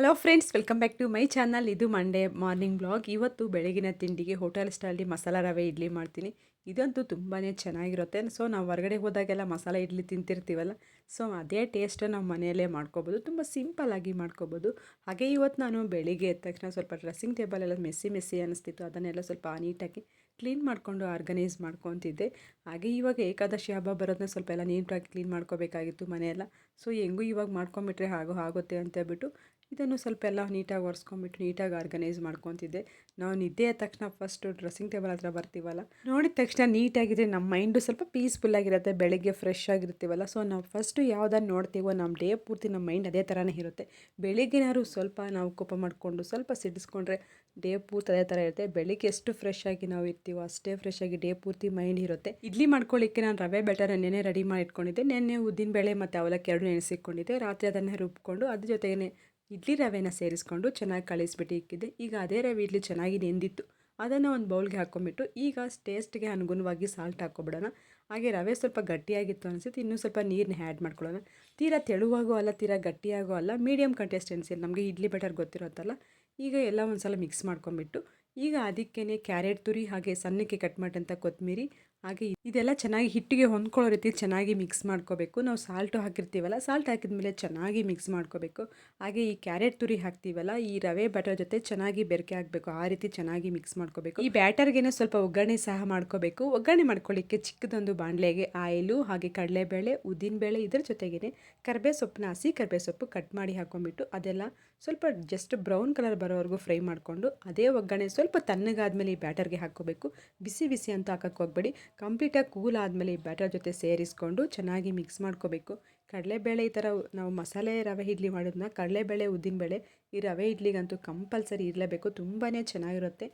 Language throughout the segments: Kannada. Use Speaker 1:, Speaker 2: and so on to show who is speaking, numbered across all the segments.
Speaker 1: Hello friends welcome back to my channel ಇದು ಮಂಡೇ ಮಾರ್ನಿಂಗ್ ಬ್ಲಾಗ್ ಇವತ್ತು ಬೆಳಗಿನ ತಿಂಡಿಗೆ ಹೋಟೆಲ್ ಸ್ಟೈಲಲ್ಲಿ ಮಸಾಲ ರವೆ ಇಡ್ಲಿ ಮಾಡ್ತೀನಿ. ಇದಂತೂ ತುಂಬಾ ಚೆನ್ನಾಗಿರುತ್ತೆ. ಸೊ ನಾವು ಹೊರಗಡೆ ಹೋದಾಗೆಲ್ಲ ಮಸಾಲ ಇಡ್ಲಿ ತಿಂತಿರ್ತೀವಲ್ಲ ಸೊ ಅದೇ ಟೇಸ್ಟ್ ನಾವು ಮನೆಯಲ್ಲೇ ಮಾಡ್ಕೋಬೋದು. ತುಂಬ ಸಿಂಪಲ್ಲಾಗಿ ಮಾಡ್ಕೋಬೋದು. ಹಾಗೆ ಇವತ್ತು ನಾನು ಬೆಳಿಗ್ಗೆ ಎದ್ದ ತಕ್ಷಣ ಸ್ವಲ್ಪ ಡ್ರೆಸ್ಸಿಂಗ್ ಟೇಬಲ್ ಎಲ್ಲ ಮೆಸ್ಸಿ ಮೆಸ್ಸಿ ಅನ್ನಿಸ್ತಿತ್ತು ಅದನ್ನೆಲ್ಲ ಸ್ವಲ್ಪ ನೀಟಾಗಿ ಕ್ಲೀನ್ ಮಾಡಿಕೊಂಡು ಆರ್ಗನೈಸ್ ಮಾಡ್ಕೊತಿದ್ದೆ. ಹಾಗೆ ಇವಾಗ ಏಕಾದಶಿ ಹಬ್ಬ ಬರೋದನ್ನ ಸ್ವಲ್ಪ ಎಲ್ಲ ನೀಟಾಗಿ ಕ್ಲೀನ್ ಮಾಡ್ಕೋಬೇಕಾಗಿತ್ತು ಮನೆಯೆಲ್ಲ. ಸೊ ಹೆಂಗೂ ಇವಾಗ ಮಾಡ್ಕೊಂಬಿಟ್ರೆ ಹಾಗೂ ಆಗುತ್ತೆ ಅಂತ ಹೇಳ್ಬಿಟ್ಟು ಇದನ್ನು ಸ್ವಲ್ಪ ಎಲ್ಲ ನೀಟಾಗಿ ಒರೆಸ್ಕೊಂಬಿಟ್ಟು ನೀಟಾಗಿ ಆರ್ಗನೈಸ್ ಮಾಡ್ಕೊತಿದ್ದೆ. ನಾವು ನಿದ್ದೆ ಆದ ತಕ್ಷಣ ಫಸ್ಟು ಡ್ರೆಸ್ಸಿಂಗ್ ಟೇಬಲ್ ಹತ್ರ ಬರ್ತೀವಲ್ಲ? ನೋಡಿದ ತಕ್ಷಣ ನೀಟಾಗಿದ್ರೆ ನಮ್ಮ ಮೈಂಡು ಸ್ವಲ್ಪ ಪೀಸ್ಫುಲ್ ಆಗಿರುತ್ತೆ, ಬೆಳಗ್ಗೆ ಫ್ರೆಶ್ ಆಗಿರ್ತೀವಲ್ಲ. ಸೊ ನಾವು ಫಸ್ಟು ಯಾವುದನ್ನು ನೋಡ್ತೀವೋ ನಮ್ಮ ಡೇ ಪೂರ್ತಿ ನಮ್ಮ ಮೈಂಡ್ ಅದೇ ಥರನೇ ಇರುತ್ತೆ. ಬೆಳಿಗ್ಗೆನಾದ್ರು ಸ್ವಲ್ಪ ನಾವು ಕೋಪ ಮಾಡಿಕೊಂಡು ಸ್ವಲ್ಪ ಸಿಡಿಸ್ಕೊಂಡ್ರೆ ಡೇ ಪೂರ್ತಿ ಅದೇ ಥರ ಇರುತ್ತೆ. ಬೆಳಿಗ್ಗೆ ಎಷ್ಟು ಫ್ರೆಶ್ ಆಗಿ ನಾವು ಇರ್ತೀವೋ ಅಷ್ಟೇ ಫ್ರೆಶ್ ಆಗಿ ಡೇ ಪೂರ್ತಿ ಮೈಂಡ್ ಇರುತ್ತೆ. ಇಡ್ಲಿ ಮಾಡ್ಕೊಳ್ಳಿಕ್ಕೆ ನಾನು ರವೆ ಬೆಟರ್ ನೆನೆ ರೆಡಿ ಮಾಡಿ ಇಟ್ಕೊಂಡಿದ್ದೆ. ನೆನ್ನೆ ಉದ್ದಿನ ಬೇಳೆ ಮತ್ತು ಅವಲಕ್ಕಿ ಎರಡು ನೆನೆಸಿಕೊಂಡಿದ್ದೆ ರಾತ್ರಿ ಅದನ್ನು ರುಬ್ಕೊಂಡು ಅದ್ರ ಜೊತೆಗೇ ಇಡ್ಲಿ ರವೆನ ಸೇರಿಸ್ಕೊಂಡು ಚೆನ್ನಾಗಿ ಕಳಿಸ್ಬಿಟ್ಟು ಇಕ್ಕಿದ್ದೆ. ಈಗ ಅದೇ ರವೆ ಇಡ್ಲಿ ಚೆನ್ನಾಗಿ ನೆಂದಿತ್ತು ಅದನ್ನು ಒಂದು ಬೌಲ್ಗೆ ಹಾಕ್ಕೊಂಬಿಟ್ಟು ಈಗ ಟೇಸ್ಟ್ಗೆ ಅನುಗುಣವಾಗಿ ಸಾಲ್ಟ್ ಹಾಕ್ಕೊಬಿಡೋಣ ಹಾಗೆ ರವೆ ಸ್ವಲ್ಪ ಗಟ್ಟಿಯಾಗಿತ್ತು ಅನಿಸುತ್ತೆ, ಇನ್ನೂ ಸ್ವಲ್ಪ ನೀರನ್ನ ಆ್ಯಡ್ ಮಾಡ್ಕೊಳ್ಳೋಣ. ತೀರಾ ತೆಳುವಾಗೋ ಅಲ್ಲ, ತೀರಾ ಗಟ್ಟಿಯಾಗೋ ಅಲ್ಲ ಮೀಡಿಯಮ್ ಕಂಟೆಸ್ಟೆನ್ಸಿ ನಮಗೆ ಇಡ್ಲಿ ಬೆಟರ್ ಗೊತ್ತಿರುತ್ತಲ್ಲ. ಈಗ ಎಲ್ಲ ಒಂದು ಸಲ ಮಿಕ್ಸ್ ಮಾಡ್ಕೊಂಬಿಟ್ಟು ಈಗ ಅದಕ್ಕೇ ಕ್ಯಾರೆಟ್ ತುರಿ ಹಾಗೆ ಸಣ್ಣಕ್ಕೆ ಕಟ್ ಮಾಡಿದಂಥ ಕೊತ್ತಂಬರಿ ಹಾಗೆ ಇದೆಲ್ಲ ಚೆನ್ನಾಗಿ ಹಿಟ್ಟಿಗೆ ಹೊಂದ್ಕೊಳ್ಳೋ ರೀತಿ ಚೆನ್ನಾಗಿ ಮಿಕ್ಸ್ ಮಾಡ್ಕೋಬೇಕು. ನಾವು ಸಾಲ್ಟು ಹಾಕಿರ್ತೀವಲ್ಲ ಸಾಲ್ಟ್ ಹಾಕಿದ್ಮೇಲೆ ಚೆನ್ನಾಗಿ ಮಿಕ್ಸ್ ಮಾಡ್ಕೋಬೇಕು. ಹಾಗೆ ಈ ಕ್ಯಾರೆಟ್ ತುರಿ ಹಾಕ್ತೀವಲ್ಲ, ಈ ರವೆ ಬ್ಯಾಟರ್ ಜೊತೆ ಚೆನ್ನಾಗಿ ಬೆರಕೆ ಹಾಕಬೇಕು. ಆ ರೀತಿ ಚೆನ್ನಾಗಿ ಮಿಕ್ಸ್ ಮಾಡ್ಕೋಬೇಕು. ಈ ಬ್ಯಾಟರ್ಗೇನೆ ಸ್ವಲ್ಪ ಒಗ್ಗರಣೆ ಸಹ ಮಾಡ್ಕೋಬೇಕು. ಒಗ್ಗರಣೆ ಮಾಡ್ಕೊಳ್ಳಿಕ್ಕೆ ಚಿಕ್ಕದೊಂದು ಬಾಣಲೆಗೆ ಆಯಿಲು, ಹಾಗೆ ಕಡಲೆಬೇಳೆ ಉದ್ದಿನಬೇಳೆ ಇದರ ಜೊತೆಗೇನೆ ಕರ್ಬೇ ಸೊಪ್ಪನ್ನ ಹಸಿ ಕರ್ಬೇ ಸೊಪ್ಪು ಕಟ್ ಮಾಡಿ ಹಾಕೊಂಡ್ಬಿಟ್ಟು ಅದೆಲ್ಲ ಸ್ವಲ್ಪ ಜಸ್ಟ್ ಬ್ರೌನ್ ಕಲರ್ ಬರೋವರೆಗೂ ಫ್ರೈ ಮಾಡಿಕೊಂಡು, ಅದೇ ಒಗ್ಗರಣೆ ಸ್ವಲ್ಪ ತಣ್ಣಗಾದ್ಮೇಲೆ ಈ ಬ್ಯಾಟರ್ಗೆ ಹಾಕೋಬೇಕು ಬಿಸಿ ಬಿಸಿ ಅಂತ ಹಾಕಕ್ಕೆ ಹೋಗ್ಬೇಡಿ. ಕಂಪ್ಲೀಟಾಗಿ ಕೂಲ್ ಆದಮೇಲೆ ಈ ಬ್ಯಾಟರ್ ಜೊತೆ ಸೇರಿಸ್ಕೊಂಡು ಚೆನ್ನಾಗಿ ಮಿಕ್ಸ್ ಮಾಡ್ಕೋಬೇಕು. ಕಡಲೆಬೇಳೆ ಈ ಥರ ನಾವು ಮಸಾಲೆ ರವೆ ಇಡ್ಲಿ ಮಾಡೋದನ್ನ ಕಡಲೆಬೇಳೆ, ಉದ್ದಿನಬೇಳೆ ಈ ರವೆ ಇಡ್ಲಿಗಂತೂ ಕಂಪಲ್ಸರಿ ಇರಲೇಬೇಕು. ತುಂಬಾ ಚೆನ್ನಾಗಿರುತ್ತೆ.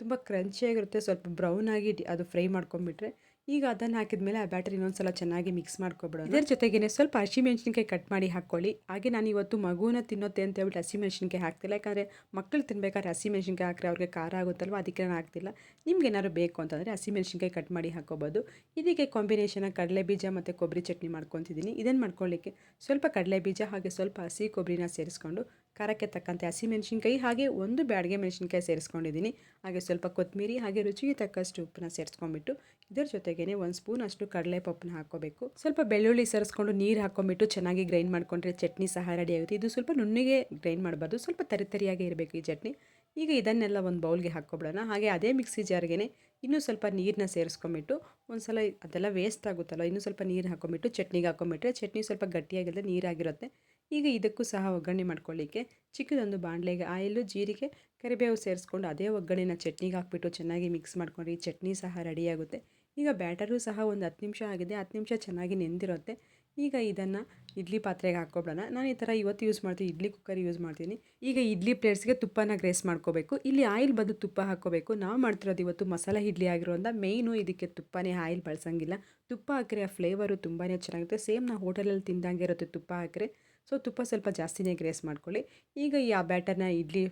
Speaker 1: ತುಂಬ ಕ್ರಂಚಿಯಾಗಿರುತ್ತೆ. ಸ್ವಲ್ಪ ಬ್ರೌನಾಗಿ ಅದು ಫ್ರೈ ಮಾಡ್ಕೊಂಬಿಟ್ರೆ ಈಗ ಅದನ್ನು ಹಾಕಿದ್ಮೇಲೆ ಆ ಬ್ಯಾಟರ್ ಇನ್ನೊಂದು ಸಲ ಚೆನ್ನಾಗಿ ಮಿಕ್ಸ್ ಮಾಡ್ಕೊಬಿಡೋಣ. ಇದರ ಜೊತೆಗೇ ಸ್ವಲ್ಪ ಹಸಿಮೆಣ್ಸಿನ್ಕಾಯಿ ಕಟ್ ಮಾಡಿ ಹಾಕ್ಕೊಳ್ಳಿ ಹಾಗೆ ನಾನು ಇವತ್ತು ಮಗುನ ತಿನ್ನೋತ್ತೆ ಅಂತ ಹೇಳ್ಬಿಟ್ಟು ಹಸಿಮೆಣ್ಸಿನ್ಕಾಯಿ ಹಾಕ್ತಿಲ್ಲ. ಯಾಕಂದರೆ ಮಕ್ಕಳು ತಿನ್ಬೇಕಾದ್ರೆ ಹಸಿಮೆಣ್ಸಿನ್ಕಾಯಿ ಹಾಕಿದ್ರೆ ಅವ್ರಿಗೆ ಖಾರ ಆಗುತ್ತಲ್ವ? ಅದಕ್ಕೆ ನಾನು ಹಾಕ್ತಿಲ್ಲ. ನಿಮ್ಗೆ ಏನಾದ್ರು ಬೇಕು ಅಂತಂದರೆ ಹಸಿಮೆಣ್ಸಿನ್ಕಾಯಿ ಕಟ್ ಮಾಡಿ ಹಾಕೋಬೋದು ಇದಕ್ಕೆ ಕಾಂಬಿನೇಷನಾಗಿ ಕಡಲೆ ಬೀಜ ಮತ್ತು ಕೊಬ್ಬರಿ ಚಟ್ನಿ ಮಾಡ್ಕೊತಿದ್ದೀನಿ ಇದನ್ನು ಮಾಡ್ಕೊಳ್ಳಿಕ್ಕೆ ಸ್ವಲ್ಪ ಕಡಲೆ ಬೀಜ ಹಾಗೆ ಸ್ವಲ್ಪ ಹಸಿ ಕೊಬ್ಬರಿನ ಸೇರಿಸ್ಕೊಂಡು ಖಾರಕ್ಕೆ ತಕ್ಕಂತೆ ಹಸಿಮೆಣಸಿನ್ಕಾಯಿ ಹಾಗೆ ಒಂದು ಬ್ಯಾಡಿಗೆ ಮೆಣಸಿನ್ಕಾಯಿ ಸೇರಿಸ್ಕೊಂಡಿದ್ದೀನಿ ಹಾಗೆ ಸ್ವಲ್ಪ ಕೊತ್ತಂಬರಿ ಹಾಗೆ ರುಚಿಗೆ ತಕ್ಕಷ್ಟು ಉಪ್ಪನ್ನ ಸೇರಿಸ್ಕೊಂಡ್ಬಿಟ್ಟು ಇದರ ಜೊತೆಗೇ ಒಂದು ಸ್ಪೂನ್ ಅಷ್ಟು ಕಡಲೆ ಪಪ್ಪನ ಹಾಕೋಬೇಕು ಸ್ವಲ್ಪ ಬೆಳ್ಳುಳ್ಳಿ ಸೇರಿಸ್ಕೊಂಡು ನೀರು ಹಾಕೊಂಡ್ಬಿಟ್ಟು ಚೆನ್ನಾಗಿ ಗ್ರೈಂಡ್ ಮಾಡ್ಕೊಂಡ್ರೆ ಚಟ್ನಿ ಸಹ ರೆಡಿ ಆಗುತ್ತೆ. ಇದು ಸ್ವಲ್ಪ ನುಣ್ಣಗೆ ಗ್ರೈಂಡ್ ಮಾಡಬಾರ್ದು. ಸ್ವಲ್ಪ ತರಿತರಿಯಾಗಿ ಇರಬೇಕು ಈ ಚಟ್ನಿ. ಈಗ ಇದನ್ನೆಲ್ಲ ಒಂದು ಬೌಲ್ಗೆ ಹಾಕ್ಕೊಬಿಡೋಣ. ಹಾಗೆ ಅದೇ ಮಿಕ್ಸಿ ಜಾರ್ಗೆ ಇನ್ನೂ ಸ್ವಲ್ಪ ನೀರನ್ನ ಸೇರಿಸ್ಕೊಂಬಿಟ್ಟು ಒಂದು ಸಲ ಅದೆಲ್ಲ ವೇಸ್ಟ್ ಆಗುತ್ತಲ್ಲ, ಇನ್ನೂ ಸ್ವಲ್ಪ ನೀರು ಹಾಕೊಂಬಿಟ್ಟು ಚಟ್ನಿಗೆ ಹಾಕೊಂಬಿಟ್ರೆ ಚಟ್ನಿ ಸ್ವಲ್ಪ ಗಟ್ಟಿಯಾಗಿಲ್ಲದೆ ನೀರಾಗಿರುತ್ತೆ. ಈಗ ಇದಕ್ಕೂ ಸಹ ಒಗ್ಗರಣೆ ಮಾಡ್ಕೊಳ್ಳಿಕ್ಕೆ ಚಿಕ್ಕದೊಂದು ಬಾಣಲೆಗೆ ಆಯಿಲು ಜೀರಿಗೆ, ಕರಿಬೇವು ಸೇರಿಸ್ಕೊಂಡು ಅದೇ ಒಗ್ಗರಣೆನ ಚಟ್ನಿಗೆ ಹಾಕ್ಬಿಟ್ಟು ಚೆನ್ನಾಗಿ ಮಿಕ್ಸ್ ಮಾಡ್ಕೊಂಡ್ರೆ ಚಟ್ನಿ ಸಹ ರೆಡಿಯಾಗುತ್ತೆ ಈಗ ಬ್ಯಾಟರು ಸಹ ಒಂದು ಹತ್ತು ನಿಮಿಷ ಆಗಿದೆ, ಹತ್ತು ನಿಮಿಷ ಚೆನ್ನಾಗಿ ನೆಂದಿರುತ್ತೆ. ಈಗ ಇದನ್ನು ಇಡ್ಲಿ ಪಾತ್ರೆಗೆ ಹಾಕ್ಕೊಬಿಡೋಣ ನಾನು ಈ ಥರ ಇವತ್ತು ಯೂಸ್ ಮಾಡ್ತೀನಿ, ಇಡ್ಲಿ ಕುಕ್ಕರ್ ಯೂಸ್ ಮಾಡ್ತೀನಿ. ಈಗ ಇಡ್ಲಿ ಪ್ಲೇಟ್ಸ್ಗೆ ತುಪ್ಪನ ಗ್ರೇಸ್ ಮಾಡ್ಕೋಬೇಕು. ಇಲ್ಲಿ ಆಯಿಲ್ ಬದಲು ತುಪ್ಪ ಹಾಕ್ಕೋಬೇಕು. ನಾವು ಮಾಡ್ತಿರೋದು ಇವತ್ತು ಮಸಾಲೆ ಇಡ್ಲಿ ಆಗಿರೋದ್ರಿಂದ ಮೇಯ್ನು ಇದಕ್ಕೆ ತುಪ್ಪನೇ ಆಯಿಲ್ ಬಳಸಂಗಿಲ್ಲ. ತುಪ್ಪ ಹಾಕ್ರೆ ಆ ಫ್ಲೇವರು ತುಂಬಾ ಚೆನ್ನಾಗಿರುತ್ತೆ. ಸೇಮ್ ನಾವು ಹೋಟೆಲಲ್ಲಿ ತಿಂದಂಗೆ ಇರುತ್ತೆ ತುಪ್ಪ ಹಾಕಿದ್ರೆ ಸೊ ತುಪ್ಪ ಸ್ವಲ್ಪ ಜಾಸ್ತಿನೇ ಗ್ರೇಸ್ ಮಾಡ್ಕೊಳ್ಳಿ. ಈಗ ಈ ಆ ಬ್ಯಾಟರ್ನ ಇಡ್ಲಿ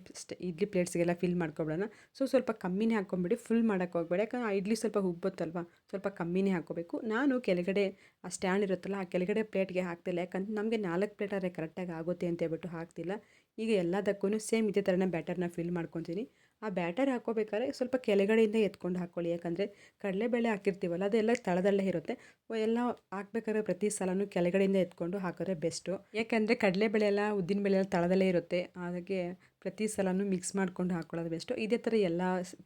Speaker 1: ಇಡ್ಲಿ ಪ್ಲೇಟ್ಸ್ಗೆಲ್ಲ ಫಿಲ್ ಮಾಡ್ಕೊಬಿಡೋಣ. ಸೊ ಸ್ವಲ್ಪ ಕಮ್ಮಿನೇ ಹಾಕ್ಕೊಂಬಿಡಿ, ಫುಲ್ ಮಾಡೋಕ್ಕೆ ಹೋಗ್ಬೇಡಿ. ಯಾಕಂದ್ರೆ ಆ ಇಡ್ಲಿ ಸ್ವಲ್ಪ ಉಬ್ಬತ್ತಲ್ವ ಸ್ವಲ್ಪ ಕಮ್ಮಿನೇ ಹಾಕ್ಕೋಬೇಕು. ನಾನು ಕೆಳಗಡೆ ಆ ಸ್ಟ್ಯಾಂಡ್ ಇರುತ್ತಲ್ಲ, ಆ ಕೆಳಗಡೆ ಪ್ಲೇಟ್ಗೆ ಹಾಕ್ತಿಲ್ಲ. ಯಾಕಂದ್ರೆ ನಮಗೆ ನಾಲ್ಕು ಪ್ಲೇಟ್ ಆದರೆ ಕರೆಕ್ಟಾಗಿ ಆಗುತ್ತೆ ಅಂತ ಹೇಳ್ಬಿಟ್ಟು ಹಾಕ್ತಿಲ್ಲ. ಈಗ ಎಲ್ಲದಕ್ಕೂ ಸೇಮ್ ಇದೇ ಥರನೇ ಬ್ಯಾಟರ್ನ ಫಿಲ್ ಮಾಡ್ಕೊತೀನಿ. ಆ ಬ್ಯಾಟರ್ ಹಾಕೋಬೇಕಾದ್ರೆ ಸ್ವಲ್ಪ ಕೆಳಗಡೆಯಿಂದ ಎತ್ಕೊಂಡು ಹಾಕ್ಕೊಳ್ಳಿ. ಯಾಕಂದರೆ ಕಡಲೆಬೇಳೆ ಹಾಕಿರ್ತೀವಲ್ಲ, ಅದೆಲ್ಲ ತಳದಲ್ಲೇ ಇರುತ್ತೆ. ಎಲ್ಲ ಹಾಕ್ಬೇಕಾದ್ರೆ ಪ್ರತಿ ಸಲನೂ ಕೆಳಗಡೆಯಿಂದ ಎತ್ಕೊಂಡು ಹಾಕಿದ್ರೆ ಬೆಸ್ಟು. ಯಾಕೆಂದರೆ ಕಡಲೆಬೇಳೆ ಎಲ್ಲ ಉದ್ದಿನ ಬೇಳೆ ಎಲ್ಲ ತಳದಲ್ಲೇ ಇರುತ್ತೆ. ಹಾಗೆ ಪ್ರತಿ ಸಲನೂ ಮಿಕ್ಸ್ ಮಾಡ್ಕೊಂಡು ಹಾಕ್ಕೊಳ್ಳೋದು ಬೆಸ್ಟು ಇದೇ ಥರ ಎಲ್ಲ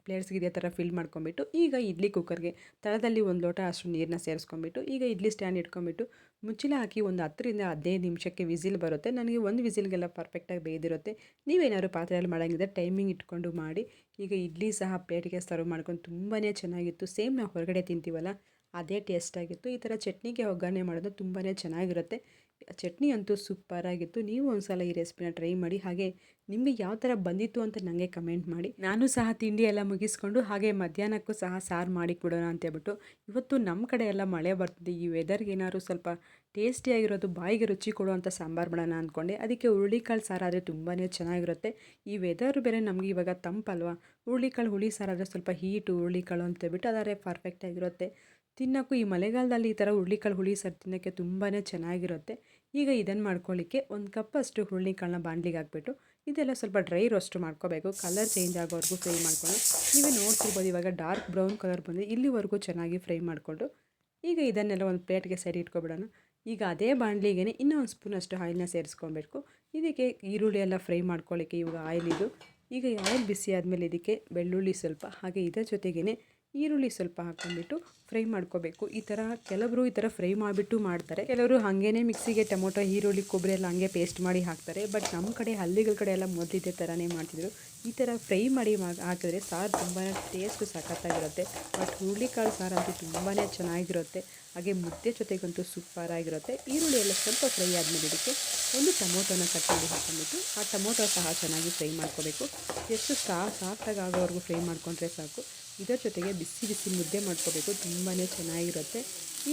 Speaker 1: ಪ್ಲೇಟ್ಸ್ಗೆ ಇದೇ ಥರ ಫಿಲ್ ಮಾಡ್ಕೊಂಬಿಟ್ಟು ಈಗ ಇಡ್ಲಿ ಕುಕ್ಕರ್ಗೆ ತಳದಲ್ಲಿ ಒಂದು ಲೋಟ ಅಷ್ಟು ನೀರನ್ನ ಸೇರಿಸ್ಕೊಂಬಿಟ್ಟು ಈಗ ಇಡ್ಲಿ ಸ್ಟ್ಯಾಂಡ್ ಇಟ್ಕೊಂಬಿಟ್ಟು ಮುಚ್ಚಿಲ ಹಾಕಿ ಒಂದು ಹತ್ತರಿಂದ ಹದಿನೈದು ನಿಮಿಷಕ್ಕೆ ವಿಸಿಲ್ ಬರುತ್ತೆ. ನನಗೆ ಒಂದು ವಿಸಿಲ್ಗೆಲ್ಲ ಪರ್ಫೆಕ್ಟಾಗಿ ಬೇಯ್ದಿರುತ್ತೆ. ನೀವೇನಾದ್ರು ಪಾತ್ರೆಯಲ್ಲಿ ಮಾಡೋಂಗಿದ್ರೆ ಟೈಮಿಂಗ್ ಇಟ್ಕೊಂಡು ಮಾಡಿ. ಈಗ ಇಡ್ಲಿ ಸಹ ಪ್ಲೇಟಿಗೆ ಸರ್ವ್ ಮಾಡ್ಕೊಂಡು ತುಂಬಾ ಚೆನ್ನಾಗಿತ್ತು. ಸೇಮ್ ನಾವು ಹೊರಗಡೆ ತಿಂತೀವಲ್ಲ, ಅದೇ ಟೇಸ್ಟಾಗಿತ್ತು ಈ ಥರ ಚಟ್ನಿಗೆ ಒಗ್ಗರಣೆ ಮಾಡೋದು ತುಂಬಾ ಚೆನ್ನಾಗಿರುತ್ತೆ. ಚಟ್ನಿ ಅಂತೂ ಸೂಪರಾಗಿತ್ತು ನೀವು ಒಂದು ಸಲ ಈ ರೆಸಿಪಿನ ಟ್ರೈ ಮಾಡಿ, ಹಾಗೆ ನಿಮಗೆ ಯಾವ ಥರ ಬಂದಿತ್ತು ಅಂತ ನನಗೆ ಕಮೆಂಟ್ ಮಾಡಿ. ನಾನು ಸಹ ತಿಂಡಿ ಎಲ್ಲ ಮುಗಿಸ್ಕೊಂಡು, ಹಾಗೆ ಮಧ್ಯಾಹ್ನಕ್ಕೂ ಸಹ ಸಾರು ಮಾಡಿ ಕೊಡೋಣ ಅಂತೇಳ್ಬಿಟ್ಟು ಇವತ್ತು ನಮ್ಮ ಕಡೆ ಎಲ್ಲ ಮಳೆ ಬರ್ತಿದೆ. ಈ ವೆದರ್ಗೆ ಏನಾದ್ರು ಸ್ವಲ್ಪ ಟೇಸ್ಟಿಯಾಗಿರೋದು ಬಾಯಿಗೆ ರುಚಿ ಕೊಡುವಂಥ ಸಾಂಬಾರು ಮಾಡೋಣ ಅಂದ್ಕೊಂಡೆ ಅದಕ್ಕೆ ಹುರುಳಿಕಾಳು ಸಾರಾದರೆ ತುಂಬಾ ಚೆನ್ನಾಗಿರುತ್ತೆ. ಈ ವೆದರ್ ಬೇರೆ ನಮಗೆ ಇವಾಗ ತಂಪಲ್ವಾ? ಹುರುಳಿಕಾಳು, ಹುಳಿ ಸಾರಾದರೆ ಸ್ವಲ್ಪ ಹೀಟು ಹುರುಳಿಕಾಳು ಅಂತೇಳ್ಬಿಟ್ಟು ಅದಾದರೆ ಪರ್ಫೆಕ್ಟಾಗಿರುತ್ತೆ ತಿನ್ನೋಕ್ಕೂ ಈ ಮಳೆಗಾಲದಲ್ಲಿ ಈ ಥರ ಹುರುಳಿಕಾಳು ಹುಳಿ ಸರ್ ತಿನ್ನೋಕ್ಕೆ ತುಂಬಾ ಚೆನ್ನಾಗಿರುತ್ತೆ. ಈಗ ಇದನ್ನು ಮಾಡ್ಕೊಳ್ಳಿಕ್ಕೆ ಒಂದು ಕಪ್ ಅಷ್ಟು ಹುರುಳಿಕಾಳನ್ನ ಬಾಣಲಿಗೆ ಹಾಕ್ಬಿಟ್ಟು ಇದೆಲ್ಲ ಸ್ವಲ್ಪ ಡ್ರೈ ರೋಸ್ಟ್ ಮಾಡ್ಕೋಬೇಕು. ಕಲರ್ ಚೇಂಜ್ ಆಗೋವರೆಗೂ ಫ್ರೈ ಮಾಡ್ಕೊಂಡು. ನೀವು ನೋಡ್ತಿರ್ಬೋದು ಇವಾಗ ಡಾರ್ಕ್ ಬ್ರೌನ್ ಕಲರ್ ಬಂದರೆ ಇಲ್ಲಿವರೆಗೂ ಚೆನ್ನಾಗಿ ಫ್ರೈ ಮಾಡಿಕೊಂಡು. ಈಗ ಇದನ್ನೆಲ್ಲ ಒಂದು ಪ್ಲೇಟ್ಗೆ ಸೈಡ್ ಇಟ್ಕೊಬಿಡೋಣ. ಈಗ ಅದೇ ಬಾಣಲಿಗೆ ಇನ್ನೂ ಒಂದು ಸ್ಪೂನ್ ಅಷ್ಟು ಆಯಿಲ್ನ ಸೇರಿಸ್ಕೊಬೇಕು. ಇದಕ್ಕೆ ಈರುಳ್ಳಿ ಎಲ್ಲ ಫ್ರೈ ಮಾಡ್ಕೊಳ್ಳಿಕ್ಕೆ ಇವಾಗ ಆಯಿಲ್ ಇದು. ಈಗ ಆಯಿಲ್ ಬಿಸಿ ಆದಮೇಲೆ ಇದಕ್ಕೆ ಬೆಳ್ಳುಳ್ಳಿ ಸ್ವಲ್ಪ ಹಾಗೆ ಇದರ ಜೊತೆಗೇ ಈರುಳ್ಳಿ ಸ್ವಲ್ಪ ಹಾಕ್ಕೊಂಡ್ಬಿಟ್ಟು ಫ್ರೈ ಮಾಡ್ಕೋಬೇಕು. ಈ ಥರ ಕೆಲವರು ಈ ಥರ ಫ್ರೈ ಮಾಡಿಬಿಟ್ಟು ಮಾಡ್ತಾರೆ. ಕೆಲವರು ಹಾಗೇನೆ ಮಿಕ್ಸಿಗೆ ಟೊಮೊಟೊ, ಈರುಳ್ಳಿ, ಕೊಬ್ಬರಿ ಎಲ್ಲ ಹಂಗೆ ಪೇಸ್ಟ್ ಮಾಡಿ ಹಾಕ್ತಾರೆ. ಬಟ್ ನಮ್ಮ ಕಡೆ ಹಳ್ಳಿಗಳ ಕಡೆ ಎಲ್ಲ ಮೊದಲಿದ್ದೆ ಥರನೇ ಮಾಡ್ತಿದ್ರು. ಈ ಥರ ಫ್ರೈ ಮಾಡಿ ಹಾಕಿದ್ರೆ ಸಾರು ತುಂಬಾ ಟೇಸ್ಟು ಸಖತ್ತಾಗಿರುತ್ತೆ. ಬಟ್ ಹುರುಳಿಕಾಳು ಸಾರು ಅಂತೂ ತುಂಬಾ ಚೆನ್ನಾಗಿರುತ್ತೆ. ಹಾಗೆ ಮುದ್ದೆ ಜೊತೆಗಂತೂ ಸೂಪರ್ ಆಗಿರುತ್ತೆ ಈರುಳ್ಳಿ ಎಲ್ಲ ಸ್ವಲ್ಪ ಫ್ರೈ ಆದಮೇಲೆ ಇದಕ್ಕೆ ಒಂದು ಟೊಮೊಟೊನ ಕಟ್ ಮಾಡಿ ಹಾಕ್ಕೊಂಡ್ಬಿಟ್ಟು ಆ ಟೊಮೊಟೊ ಸಹ ಚೆನ್ನಾಗಿ ಫ್ರೈ ಮಾಡ್ಕೋಬೇಕು. ಎಷ್ಟು ಸಾ ಸಾಫ್ಟಾಗಿ ಆಗೋವರೆಗೂ ಫ್ರೈ ಮಾಡ್ಕೊಂಡ್ರೆ ಸಾಕು. ಇದರ ಜೊತೆಗೆ ಬಿಸಿ ಬಿಸಿ ಮುದ್ದೆ ಮಾಡ್ಕೋಬೇಕು. ತುಂಬಾ ಚೆನ್ನಾಗಿರುತ್ತೆ.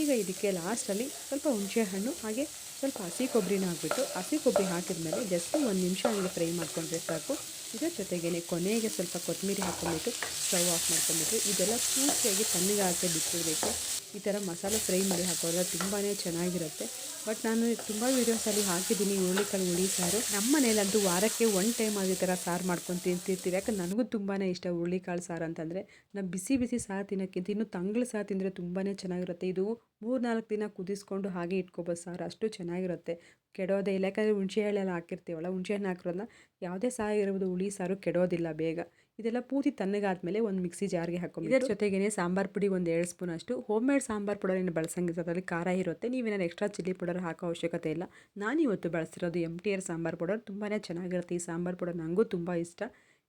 Speaker 1: ಈಗ ಇದಕ್ಕೆ ಲಾಸ್ಟಲ್ಲಿ ಸ್ವಲ್ಪ ಹುಣಸೆಹಣ್ಣು ಹಾಗೆ ಸ್ವಲ್ಪ ಹಸಿ ಕೊಬ್ಬರಿನ ಹಾಕ್ಬಿಟ್ಟು, ಹಸಿ ಕೊಬ್ಬರಿ ಹಾಕಿದ್ಮೇಲೆ ಜಸ್ಟ್ ಒಂದು ನಿಮಿಷ ಹಂಗೆ ಫ್ರೈ ಮಾಡ್ಕೊಂಡ್ರೆ ಸಾಕು. ಇದರ ಜೊತೆಗೇ ಕೊನೆಗೆ ಸ್ವಲ್ಪ ಕೊತ್ತಂಬರಿ ಹಾಕ್ಕೊಂಡ್ಬಿಟ್ಟು ಸ್ಟವ್ ಆಫ್ ಮಾಡ್ಕೊಂಡ್ಬಿಟ್ಟು, ಇದೆಲ್ಲ ಪೂರ್ತಿಯಾಗಿ ತಣ್ಣಗೆ ಹಾಕಿ ಬಿಟ್ಟಿರಬೇಕು. ಈ ಥರ ಮಸಾಲೆ ಫ್ರೈ ಮಾಡಿ ಹಾಕೋದ್ರೆ ತುಂಬಾ ಚೆನ್ನಾಗಿರುತ್ತೆ. ಬಟ್ ನಾನು ತುಂಬ ವೀಡಿಯೋಸಲ್ಲಿ ಹಾಕಿದ್ದೀನಿ ಹುರುಳಿಕಾಳು, ಹುಳಿ ಸಾರು. ನಮ್ಮ ಮನೇಲಂತೂ ವಾರಕ್ಕೆ ಒನ್ ಟೈಮ್ ಆಗಿ ಥರ ಸಾರು ಮಾಡ್ಕೊಂಡು ತಿಂತಿರ್ತೀವಿ. ಯಾಕಂದ್ರೆ ನನಗೂ ತುಂಬಾ ಇಷ್ಟ ಹುರುಳಿಕಾಳು ಸಾರು ಅಂತಂದರೆ. ನಾವು ಬಿಸಿ ಬಿಸಿ ಸಾರು ತಿನ್ನೋಕ್ಕಿಂತ ಇನ್ನು ತಂಗಳು ಸಾರು ತಿಂದರೆ ತುಂಬಾ ಚೆನ್ನಾಗಿರುತ್ತೆ. ಇದು ಮೂರು ನಾಲ್ಕು ದಿನ ಕುದಿಸ್ಕೊಂಡು ಹಾಗೆ ಇಟ್ಕೊಬೋದು ಸಾರು. ಅಷ್ಟು ಚೆನ್ನಾಗಿರುತ್ತೆ. ಕೆಡೋದೇ ಇಲ್ಲ. ಯಾಕಂದರೆ ಹುಣಸೆ ಹಾಕಿರ್ತೀವಲ್ಲ, ಹುಣಸೆ ಹಣ್ಣು ಯಾವುದೇ ಸಾರು ಇರ್ಬೋದು ಹುಳಿ ಸಾರು ಕೆಡೋದಿಲ್ಲ ಬೇಗ. ಇದೆಲ್ಲ ಪೂರ್ತಿ ತಣ್ಣಗಾದ್ಮೇಲೆ ಒಂದು ಮಿಕ್ಸಿ ಜಾರ್ಗೆ ಹಾಕೊಂಡು ಇದರ ಜೊತೆಗೇನೆ ಸಾಂಬಾರ್ ಪುಡಿ ಒಂದು ಎರಡು ಸ್ಪೂನ್ ಅಷ್ಟು. ಹೋಮ್ ಮೇಡ್ ಸಾಂಬಾರ್ ಪೌಡರ್ ಏನು ಬಳಸಂಗಿಲ್ಲ. ಅದರಲ್ಲಿ ಖಾರ ಇರುತ್ತೆ. ನೀವೇನಾದ್ರು ಎಕ್ಸ್ಟ್ರಾ ಚಿಲ್ಲಿ ಪೌಡರ್ ಹಾಕೋ ಅವಶ್ಯಕತೆ ಇಲ್ಲ. ನಾನು ಇವತ್ತು ಬಳಸಿರೋದು M T R sambar powder. ತುಂಬಾ ಚೆನ್ನಾಗಿರುತ್ತೆ ಈ ಸಾಂಬಾರ್ ಪೌಡರ್. ನನಗೂ ತುಂಬ ಇಷ್ಟ.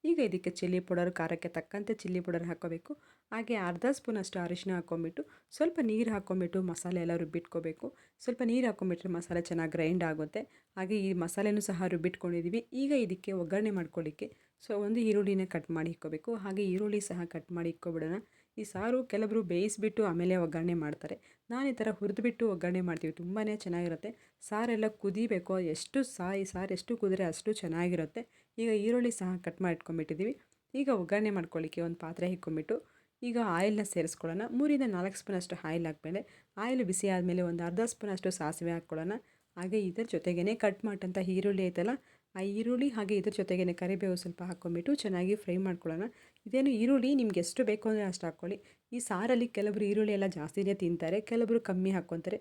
Speaker 1: ಈಗ ಇದಕ್ಕೆ ಚಿಲ್ಲಿ ಪೌಡರ್, ಖಾರಕ್ಕೆ ತಕ್ಕಂತೆ ಚಿಲ್ಲಿ ಪೌಡರ್ ಹಾಕೋಬೇಕು ಹಾಗೆ ಅರ್ಧ ಸ್ಪೂನ್ ಅಷ್ಟು ಅರಿಶಿನ ಹಾಕ್ಕೊಂಬಿಟ್ಟು ಸ್ವಲ್ಪ ನೀರು ಹಾಕ್ಕೊಂಬಿಟ್ಟು ಮಸಾಲೆ ಎಲ್ಲ ರುಬ್ಬಿಟ್ಕೋಬೇಕು. ಸ್ವಲ್ಪ ನೀರು ಹಾಕ್ಕೊಂಬಿಟ್ರೆ ಮಸಾಲೆ ಚೆನ್ನಾಗಿ ಗ್ರೈಂಡ್ ಆಗುತ್ತೆ. ಹಾಗೆ ಈ ಮಸಾಲೆನೂ ಸಹ ರುಬ್ಬಿಟ್ಕೊಂಡಿದ್ದೀವಿ ಈಗ ಇದಕ್ಕೆ ಒಗ್ಗರಣೆ ಮಾಡ್ಕೊಳ್ಳಿಕ್ಕೆ ಸೊ ಒಂದು ಈರುಳ್ಳಿನ ಕಟ್ ಮಾಡಿ ಇಕ್ಕೋಬೇಕು ಹಾಗೆ ಈರುಳ್ಳಿ ಸಹ ಕಟ್ ಮಾಡಿ ಇಕ್ಕೊಬಿಡೋಣ ಈ ಸಾರು ಕೆಲವರು ಬೇಯಿಸಿಬಿಟ್ಟು ಆಮೇಲೆ ಒಗ್ಗರಣೆ ಮಾಡ್ತಾರೆ. ನಾನು ಈ ಥರ ಹುರಿದುಬಿಟ್ಟು ಒಗ್ಗರಣೆ ಮಾಡ್ತೀವಿ. ತುಂಬಾ ಚೆನ್ನಾಗಿರುತ್ತೆ. ಸಾರೆಲ್ಲ ಕುದಿಬೇಕು. ಎಷ್ಟು ಸಾ ಈ ಸಾರು ಎಷ್ಟು ಕುದ್ರೆ ಅಷ್ಟು ಚೆನ್ನಾಗಿರುತ್ತೆ. ಈಗ ಈರುಳ್ಳಿ ಸಹ ಕಟ್ ಮಾಡಿ ಇಟ್ಕೊಂಡ್ಬಿಟ್ಟಿದ್ದೀವಿ ಈಗ ಒಗ್ಗರಣೆ ಮಾಡ್ಕೊಳ್ಳಿಕ್ಕೆ ಒಂದು ಪಾತ್ರೆ ಇಕ್ಕೊಂಬಿಟ್ಟು ಈಗ ಆಯಿಲ್ನ ಸೇರಿಸ್ಕೊಳ್ಳೋಣ. ಮೂರಿಂದ ನಾಲ್ಕು ಸ್ಪೂನ್ ಅಷ್ಟು ಆಯಿಲ್ ಹಾಕ್ಮೇಲೆ, ಆಯಿಲ್ ಬಿಸಿ ಆದಮೇಲೆ ಒಂದು ಅರ್ಧ ಸ್ಪೂನ್ ಅಷ್ಟು ಸಾಸಿವೆ ಹಾಕ್ಕೊಳ್ಳೋಣ. ಹಾಗೆ ಇದರ ಜೊತೆಗೇ ಕಟ್ ಮಾಡಿದಂಥ ಈರುಳ್ಳಿ ಐತಲ್ಲ, ಆ ಈರುಳ್ಳಿ ಹಾಗೆ ಇದ್ರ ಜೊತೆಗೇ ಕರಿಬೇವು ಸ್ವಲ್ಪ ಹಾಕ್ಕೊಂಬಿಟ್ಟು ಚೆನ್ನಾಗಿ ಫ್ರೈ ಮಾಡ್ಕೊಳ್ಳೋಣ. ಇದೇನು ಈರುಳ್ಳಿ ನಿಮ್ಗೆ ಎಷ್ಟು ಬೇಕು ಅಂದರೆ ಅಷ್ಟು ಹಾಕ್ಕೊಳ್ಳಿ. ಈ ಸಾರಲ್ಲಿ ಕೆಲವರು ಈರುಳ್ಳಿ ಎಲ್ಲ ಜಾಸ್ತಿನೇ ತಿಂತಾರೆ, ಕೆಲವರು ಕಮ್ಮಿ ಹಾಕ್ಕೊತಾರೆ.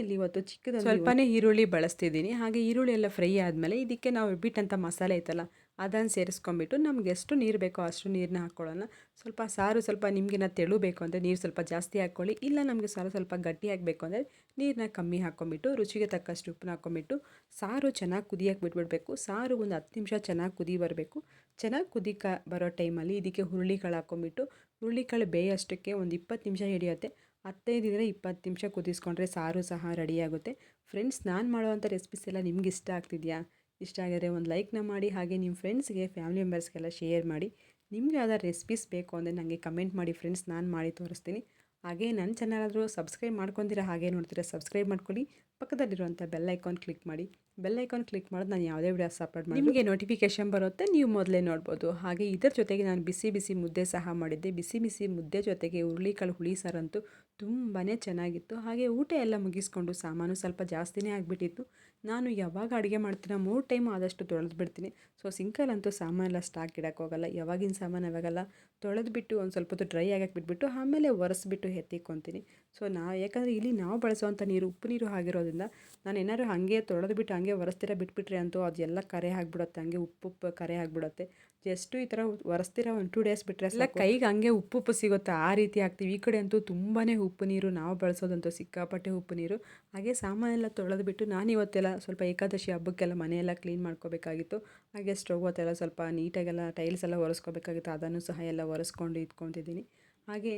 Speaker 1: ಇಲ್ಲಿ ಇವತ್ತು ಚಿಕ್ಕದಾಗಿ ಸ್ವಲ್ಪನೇ ಈರುಳ್ಳಿ ಬಳಸ್ತಿದ್ದೀನಿ. ಹಾಗೆ ಈರುಳ್ಳಿ ಎಲ್ಲ ಫ್ರೈ ಆದಮೇಲೆ ಇದಕ್ಕೆ ನಾವು ಬಿಟ್ಟಂಥ ಮಸಾಲೆ ಐತಲ್ಲ ಅದನ್ನು ಸೇರಿಸ್ಕೊಂಬಿಟ್ಟು ನಮ್ಗೆ ಎಷ್ಟು ನೀರು ಬೇಕೋ ಅಷ್ಟು ನೀರನ್ನ ಹಾಕ್ಕೊಳ್ಳೋಣ ಸ್ವಲ್ಪ ಸಾರು ಸ್ವಲ್ಪ ನಿಮಗಿನ ತೆಳು ಬೇಕು ಅಂದರೆ ನೀರು ಸ್ವಲ್ಪ ಜಾಸ್ತಿ ಹಾಕ್ಕೊಳ್ಳಿ ಇಲ್ಲ ನಮಗೆ ಸಾರು ಸ್ವಲ್ಪ ಗಟ್ಟಿ ಆಗಬೇಕು ಅಂದರೆ ನೀರನ್ನ ಕಮ್ಮಿ ಹಾಕ್ಕೊಂಬಿಟ್ಟು ರುಚಿಗೆ ತಕ್ಕಷ್ಟು ಉಪ್ಪನ್ನ ಹಾಕ್ಕೊಂಬಿಟ್ಟು ಸಾರು ಚೆನ್ನಾಗಿ ಕುದಿಯಕ್ಕೆ ಬಿಟ್ಬಿಡಬೇಕು. ಸಾರು ಒಂದು ಹತ್ತು ನಿಮಿಷ ಚೆನ್ನಾಗಿ ಕುದಿ ಬರಬೇಕು. ಚೆನ್ನಾಗಿ ಕುದಿಕ ಬರೋ ಟೈಮಲ್ಲಿ ಇದಕ್ಕೆ ಹುರುಳಿಕಾಳು ಹಾಕ್ಕೊಂಬಿಟ್ಟು ಹುರುಳಿಕಾಳು ಬೇಯಷ್ಟಕ್ಕೆ ಒಂದು ಇಪ್ಪತ್ತು ನಿಮಿಷ ಹಿಡಿಯುತ್ತೆ. ಹತ್ತೈದಿದ್ರೆ ಇಪ್ಪತ್ತು ನಿಮಿಷ ಕುದಿಸ್ಕೊಂಡ್ರೆ ಸಾರು ಸಹ ರೆಡಿಯಾಗುತ್ತೆ ಫ್ರೆಂಡ್ಸ್ ನಾನು ಮಾಡುವಂಥ ರೆಸಿಪೀಸ್ ಎಲ್ಲ ನಿಮ್ಗೆ ಇಷ್ಟ ಆಗ್ತಿದೆಯಾ? ಇಷ್ಟ ಆಗಿದ್ರೆ ಒಂದು ಲೈಕ್ನ ಮಾಡಿ, ಹಾಗೆ ನಿಮ್ಮ ಫ್ರೆಂಡ್ಸ್ಗೆ, ಫ್ಯಾಮಿಲಿ ಮೆಂಬರ್ಸ್ಗೆಲ್ಲ ಶೇರ್ ಮಾಡಿ. ನಿಮಗೆ ಯಾವ್ದಾರು ರೆಸಿಪೀಸ್ ಬೇಕು ಅಂದರೆ ನನಗೆ ಕಮೆಂಟ್ ಮಾಡಿ, ಫ್ರೆಂಡ್ಸ್ ನಾನು ಮಾಡಿ ತೋರಿಸ್ತೀನಿ. ಹಾಗೆ ನನ್ನ ಚಾನಲ್ ಆದರೂ ಸಬ್ಸ್ಕ್ರೈಬ್ ಮಾಡ್ಕೊಂಡಿರ ಹಾಗೆ ನೋಡ್ತೀರ ಸಬ್ಸ್ಕ್ರೈಬ್ ಮಾಡ್ಕೊಳ್ಳಿ. ಪಕ್ಕದಲ್ಲಿರುವಂಥ ಬೆಲ್ ಐಕಾನ್ ಕ್ಲಿಕ್ ಮಾಡಿ. ಬೆಲ್ ಐಕಾನ್ ಕ್ಲಿಕ್ ಮಾಡೋದು ನಾನು ಯಾವುದೇ ವಿಡಿಯೋಸ್ ಅಪ್ಲೋಡ್ ಮಾಡಿ ನಿಮಗೆ ನೋಟಿಫಿಕೇಶನ್ ಬರುತ್ತೆ, ನೀವು ಮೊದಲೇ ನೋಡ್ಬೋದು. ಹಾಗೆ ಇದರ ಜೊತೆಗೆ ನಾನು ಬಿಸಿ ಬಿಸಿ ಮುದ್ದೆ ಸಹ ಮಾಡಿದ್ದೆ. ಬಿಸಿ ಬಿಸಿ ಮುದ್ದೆ ಜೊತೆಗೆ ಹುರುಳಿಕಾಳು ಹುಳಿ ಸಾರಂತೂ ತುಂಬಾ ಚೆನ್ನಾಗಿತ್ತು. ಹಾಗೆ ಊಟ ಎಲ್ಲ ಮುಗಿಸ್ಕೊಂಡು ಸಾಮಾನು ಸ್ವಲ್ಪ ಜಾಸ್ತಿನೇ ಆಗಿಬಿಟ್ಟಿತ್ತು. ನಾನು ಯಾವಾಗ ಅಡುಗೆ ಮಾಡ್ತೀನೋ ಮೂರು ಟೈಮ್ ಆದಷ್ಟು ತೊಳೆದು ಬಿಡ್ತೀನಿ. ಸೊ ಸಿಂಕಲ್ಲಂತೂ ಸಾಮಾನೆಲ್ಲ ಸ್ಟಾಕ್ ಇಡೋಕ್ಕೋಗಲ್ಲ ಹೋಗಲ್ಲ. ಯಾವಾಗಿನ ಸಾಮಾನು ಯಾವಾಗಲ್ಲ ತೊಳೆದ್ಬಿಟ್ಟು ಒಂದು ಸ್ವಲ್ಪ ಹೊತ್ತು ಡ್ರೈ ಆಗಕ್ಕೆ ಬಿಟ್ಬಿಟ್ಟು ಆಮೇಲೆ ಒರೆಸ್ಬಿಟ್ಟು ಎತ್ತಿಕ್ಕೊತೀನಿ ಸೊ ನಾ ಯಾಕಂದರೆ ಇಲ್ಲಿ ನಾವು ಬಳಸುವಂಥ ನೀರು ಉಪ್ಪು ನೀರು ಆಗಿರೋದ್ರಿಂದ ನಾನು ಏನಾದ್ರು ಹಾಗೆ ತೊಳೆದ್ಬಿಟ್ಟು ಹಾಗೆ ಒರೆಸ್ತೀರ ಬಿಟ್ಬಿಟ್ರೆ ಅಂತೂ ಅದೆಲ್ಲ ಕರೆ ಆಗಿಬಿಡುತ್ತೆ. ಹಾಗೆ ಉಪ್ಪು ಉಪ್ಪು ಕರೆ ಆಗಿಬಿಡುತ್ತೆ. ಜಸ್ಟು ಈ ಥರ ಒರೆಸ್ತೀರ ಒಂದು ಟೂ ಡೇಸ್ ಬಿಟ್ಟರೆ ಎಲ್ಲ ಕೈಗೆ ಹಂಗೆ ಉಪ್ಪು ಉಪ್ಪು ಸಿಗುತ್ತೆ. ಆ ರೀತಿ ಆಗ್ತೀವಿ ಈ ಕಡೆ ಅಂತೂ ತುಂಬಾ ಉಪ್ಪು ನೀರು ನಾವು ಬಳಸೋದಂತ ಸಿಕ್ಕಾಪಟ್ಟೆ ಉಪ್ಪು ನೀರು. ಹಾಗೆ ಸಾಮಾನೆಲ್ಲ ತೊಳೆದ್ಬಿಟ್ಟು ನಾನು ಇವತ್ತೆಲ್ಲ ಸ್ವಲ್ಪ ಏಕಾದಶಿ ಹಬ್ಬಕ್ಕೆಲ್ಲ ಮನೆಯೆಲ್ಲ ಕ್ಲೀನ್ ಮಾಡ್ಕೋಬೇಕಾಗಿತ್ತು. ಹಾಗೆ ಸ್ಟವ್ ಹೊತ್ತೆಲ್ಲ ಸ್ವಲ್ಪ ನೀಟಾಗೆಲ್ಲ ಟೈಲ್ಸ್ ಎಲ್ಲ ಒರೆಸ್ಕೋಬೇಕಾಗಿತ್ತು. ಅದನ್ನು ಸಹ ಎಲ್ಲ ಒರೆಸ್ಕೊಂಡು ಇಟ್ಕೊತಿದ್ದೀನಿ. ಹಾಗೆ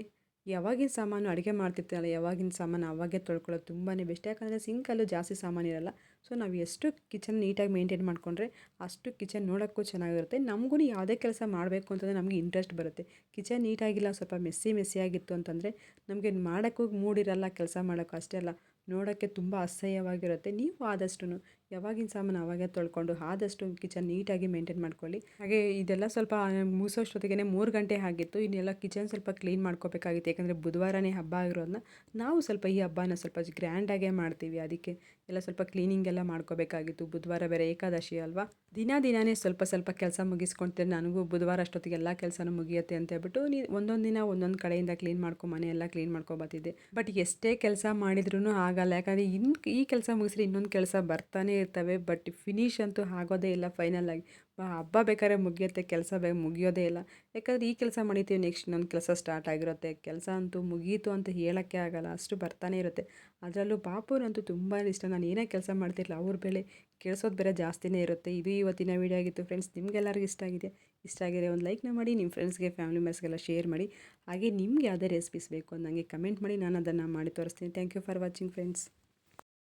Speaker 1: ಯಾವಾಗಿನ ಸಾಮಾನು ಅಡುಗೆ ಮಾಡ್ತಿರ್ತೀರಲ್ಲ ಯಾವಾಗಿನ ಸಾಮಾನು ಅವಾಗೆ ತೊಳ್ಕೊಳ್ಳೋದು ತುಂಬಾ ಬೆಸ್ಟ್ ಯಾಕಂದರೆ ಸಿಂಕಲ್ಲೂ ಜಾಸ್ತಿ ಸಾಮಾನು ಇರಲ್ಲ. ಸೊ ನಾವು ಎಷ್ಟು ಕಿಚನ್ ನೀಟಾಗಿ ಮೇಂಟೈನ್ ಮಾಡಿಕೊಂಡ್ರೆ ಅಷ್ಟು ಕಿಚನ್ ನೋಡೋಕ್ಕೂ ಚೆನ್ನಾಗಿರುತ್ತೆ. ನಮಗೂ ಯಾವುದೇ ಕೆಲಸ ಮಾಡಬೇಕು ಅಂತಂದರೆ ನಮಗೆ ಇಂಟ್ರೆಸ್ಟ್ ಬರುತ್ತೆ. ಕಿಚನ್ ನೀಟಾಗಿಲ್ಲ ಸ್ವಲ್ಪ ಮೆಸ್ಸಿ ಮೆಸ್ಸಿ ಆಗಿತ್ತು ಅಂತಂದರೆ ನಮಗೆ ಮಾಡೋಕ್ಕೂ ಮೂಡಿರಲ್ಲ ಕೆಲಸ ಮಾಡೋಕ್ಕೂ ಅಷ್ಟೇ ಅಲ್ಲ. ನೋಡೋಕ್ಕೆ ತುಂಬ ಅಸಹ್ಯವಾಗಿರುತ್ತೆ. ನೀವು ಆದಷ್ಟು ಯಾವಾಗಿನ ಸಾಮಾನು ಅವಾಗೆ ತೊಳ್ಕೊಂಡು ಆದಷ್ಟು ಕಿಚನ್ ನೀಟಾಗಿ ಮೇಂಟೈನ್ ಮಾಡ್ಕೊಳ್ಳಿ. ಹಾಗೆ ಇದೆಲ್ಲ ಸ್ವಲ್ಪ ಮುಗಿಸೋಷ್ಟೊತ್ತಿಗೆ ಮೂರು ಗಂಟೆ ಆಗಿತ್ತು. ಇನ್ನೆಲ್ಲ ಕಿಚನ್ ಸ್ವಲ್ಪ ಕ್ಲೀನ್ ಮಾಡ್ಕೋಬೇಕಾಗಿತ್ತು. ಯಾಕಂದರೆ ಬುಧವಾರನೇ ಹಬ್ಬ ಆಗಿರೋದನ್ನ ನಾವು ಸ್ವಲ್ಪ ಈ ಹಬ್ಬನ ಸ್ವಲ್ಪ ಗ್ರ್ಯಾಂಡಾಗೇ ಮಾಡ್ತೀವಿ. ಅದಕ್ಕೆ ಎಲ್ಲ ಸ್ವಲ್ಪ ಕ್ಲೀನಿಂಗ್ ಎಲ್ಲ ಮಾಡ್ಕೋಬೇಕಾಗಿತ್ತು. ಬುಧವಾರ ಬೇರೆ ಏಕಾದಶಿ ಅಲ್ವಾ? ದಿನ ದಿನಾನೇ ಸ್ವಲ್ಪ ಸ್ವಲ್ಪ ಕೆಲಸ ಮುಗಿಸ್ಕೊಳ್ತೀನಿ ನನಗೂ ಬುಧವಾರ ಅಷ್ಟೊತ್ತಿಗೆ ಎಲ್ಲ ಕೆಲಸನೂ ಮುಗಿಯುತ್ತೆ ಅಂತ ಹೇಳ್ಬಿಟ್ಟು ನೀ, ಒಂದೊಂದು ದಿನ ಒಂದೊಂದು ಕಡೆಯಿಂದ ಕ್ಲೀನ್ ಮಾಡ್ಕೊ ಮನೆ ಎಲ್ಲ ಕ್ಲೀನ್ ಮಾಡ್ಕೊಬತ್ತಿದ್ದೆ. ಬಟ್ ಎಷ್ಟೇ ಕೆಲಸ ಮಾಡಿದ್ರೂ ಆಗಲ್ಲ. ಯಾಕಂದರೆ ಇನ್ನು ಈ ಕೆಲಸ ಮುಗಿಸಿದ್ರೆ ಇನ್ನೊಂದು ಕೆಲಸ ಬರ್ತಾನೆ ಇರ್ತವೆ ಬಟ್ ಫಿನಿಶ್ ಅಂತೂ ಆಗೋದೇ ಇಲ್ಲ ಫೈನಲ್ ಆಗಿ. ಹಬ್ಬ ಬೇಕಾದ್ರೆ ಮುಗಿಯುತ್ತೆ, ಕೆಲಸ ಬೇಗ ಮುಗಿಯೋದೇ ಇಲ್ಲ. ಯಾಕಂದರೆ ಈ ಕೆಲಸ ಮಾಡಿತೀವಿ ನೆಕ್ಸ್ಟ್ ಇನ್ನೊಂದು ಕೆಲಸ ಸ್ಟಾರ್ಟ್ ಆಗಿರುತ್ತೆ. ಕೆಲಸ ಅಂತೂ ಮುಗೀತು ಅಂತ ಹೇಳೋಕ್ಕೆ ಆಗಲ್ಲ, ಅಷ್ಟು ಬರ್ತಾನೆ ಇರುತ್ತೆ. ಅದರಲ್ಲೂ ಪಾಪುರಂತೂ ತುಂಬ ಇಷ್ಟ. ನಾನು ಏನೇ ಕೆಲಸ ಮಾಡ್ತಿರಲಿಲ್ಲ ಅವ್ರ ಬೆಳೆ ಕೇಳಿಸೋದು ಬೇರೆ ಜಾಸ್ತಿನೇ ಇರುತ್ತೆ. ಇದು ಇವತ್ತಿನ ವೀಡಿಯೋ ಆಗಿತ್ತು. ಫ್ರೆಂಡ್ಸ್ ನಿಮಗೆಲ್ಲರಿಗೂ ಇಷ್ಟ ಆಗಿದೆ. ಇಷ್ಟ ಆಗಿದೆ ಒಂದು ಲೈಕ್ನ ಮಾಡಿ, ನಿಮ್ಮ ಫ್ರೆಂಡ್ಸ್ಗೆ, ಫ್ಯಾಮಿಲಿ ಮೆಂಬರ್ಸ್ಗೆಲ್ಲ ಶೇರ್ ಮಾಡಿ. ಹಾಗೆ ನಿಮ್ಗೆ ಯಾವುದೇ ರೆಸಿಪೀಸ್ ಬೇಕು ಅಂದಂಗೆ ಕಮೆಂಟ್ ಮಾಡಿ ನಾನು ಅದನ್ನು ಮಾಡಿ ತೋರಿಸ್ತೀನಿ. Thank you for watching friends